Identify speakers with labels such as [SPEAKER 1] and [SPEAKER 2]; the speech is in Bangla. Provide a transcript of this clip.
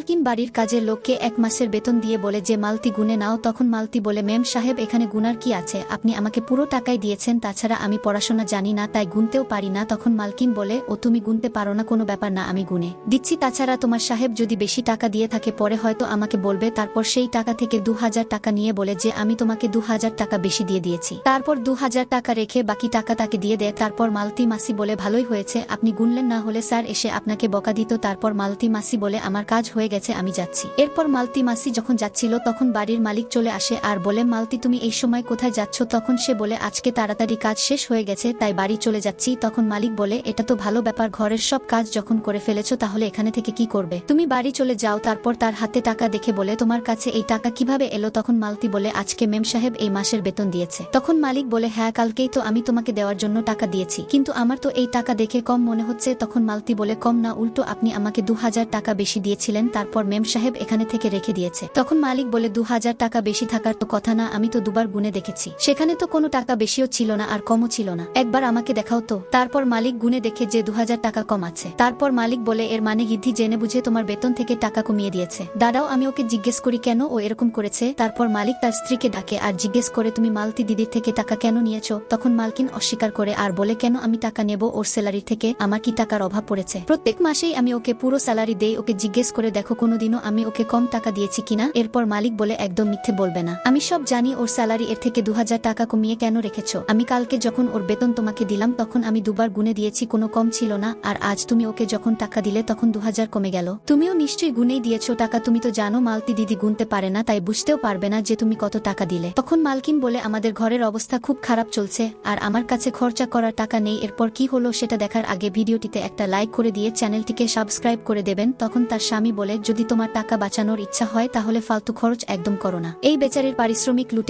[SPEAKER 1] মালকিন বাড়ির কাজের লোককে এক মাসের বেতন দিয়ে বলে যে, মালতি গুনে নাও। তখন মালতি বলে মেম সাহেব, এখানে গুনার কি আছে? আপনি আমাকে পুরো টাকাই দিয়েছেন, তাছাড়া আমি পড়াশোনা জানি না, তাই গুনতেও পারি না। তখন মালকিন বলে, ও, তুমি গুনতে পারো না, কোনো ব্যাপার না, আমি গুনে। দিচ্ছি, তাছাড়া তোমার সাহেব যদি বেশি টাকা দিয়ে থাকে, পরে হয়তো আমাকে বলবে। তারপর সেই টাকা থেকে দু হাজার টাকা নিয়ে বলে যে, আমি তোমাকে দু হাজার টাকা বেশি দিয়ে দিয়েছি। তারপর দু হাজার টাকা রেখে বাকি টাকা তাকে দিয়ে দেয়। তারপর মালতি মাসি বলে, ভালোই হয়েছে, আপনি গুনলেন না হলে স্যার এসে আপনাকে বকা দিত। তারপর মালতি মাসি বলে, আমার কাজ হয়ে গেছে, আমি যাচ্ছি। এরপর মালতি মাসি যখন যাচ্ছিল, তখন বাড়ির মালিক চলে আসে আর বলে, মালতি, তুমি এই সময় কোথায় যাচ্ছ? তখন সে বলে, আজকে তাড়াতাড়ি কাজ শেষ হয়ে গেছে, তাই বাড়ি চলে যাচ্ছি। তখন মালিক বলে, এটা তো ভালো ব্যাপার, ঘরের সব কাজ যখন করে ফেলেছো, তাহলে এখানে থেকে কি করবে? তুমি বাড়ি চলে যাও, তারপর তার হাতে টাকা দেখে বলে, তোমার কাছে এই টাকা কীভাবে এলো? তখন মালতি বলে, আজকে মেম সাহেব এই মাসের বেতন দিয়েছে। তখন মালিক বলে হ্যাঁ কালকেই তো আমি তোমাকে দেওয়ার জন্য টাকা দিয়েছি, কিন্তু আমার তো এই টাকা দেখে কম মনে হচ্ছে। তখন মালতি বলে, কম না, উল্টো আপনি আমাকে দু হাজার টাকা বেশি দিয়েছিলেন তারপর মেম সাহেব এখানে থেকে রেখে দিয়েছে। তখন মালিক বলে, দু হাজার টাকা বেশি থাকার তো কথা না, আমি তো দুবার গুনে দেখেছি। সেখানে তো কোনো টাকা বেশিও ছিল না আর কমও ছিল না। একবার আমাকে দেখাও তো। তারপর মালিক গুনে দেখে যে দু হাজার টাকা কম আছে। তারপর মালিক বলে, এর মানে গিদ্ধি জেনে বুঝে তোমার বেতন থেকে টাকা কমিয়ে দিয়েছে। দাদাও আমি ওকে জিজ্ঞেস করি কেন ও এরকম করেছে? তারপর মালিক তার স্ত্রীকে ডাকে, আর জিজ্ঞেস করে তুমি মালতি দিদির থেকে টাকা কেন নিয়েছো? তখন মালকিন অস্বীকার করে, আর বলে কেন আমি টাকা নেব ওর স্যালারি থেকে? আমার কি টাকার অভাব পড়েছে? প্রত্যেক মাসেই আমি ওকে পুরো স্যালারি দেই, ওকে জিজ্ঞেস করে দেখো কোনোদিনও আমি ওকে কম টাকা দিয়েছি কিনা? এরপর মালিক বলে, একদম মিথ্যে বলবে না। আমি সব জানি ওর স্যালারি এর থেকে দু হাজার টাকা কমিয়ে কেন রেখেছো? আমি কালকে যখন ওর বেতন তোমাকে দিলাম, তখন আমি দুবার গুনে দিয়েছি, কোনো কম ছিল না। আর আজ তুমি ওকে যখন টাকা দিলে, তখন দু হাজার কমে গেল। তুমিও নিশ্চয়ই গুনেই দিয়েছ টাকা। তুমি তো জানো মালতি দিদি গুনতে পারে না, তাই বুঝতেও পারবে না যে তুমি কত টাকা দিলে। তখন মালকিন বলে, আমাদের ঘরের অবস্থা খুব খারাপ চলছে, আর আমার কাছে খরচা করার টাকা নেই। এরপর কি হলো সেটা দেখার আগে ভিডিওটিতে একটা লাইক করে দিয়ে চ্যানেলটিকে সাবস্ক্রাইব করে দেবেন। তখন তার স্বামী বলে, যদি তোমার টাকা বাঁচানোর ইচ্ছা হয়, তাহলে ফালতু খরচ একদম করো না। এই বেচারির পারিশ্রমিক লুটে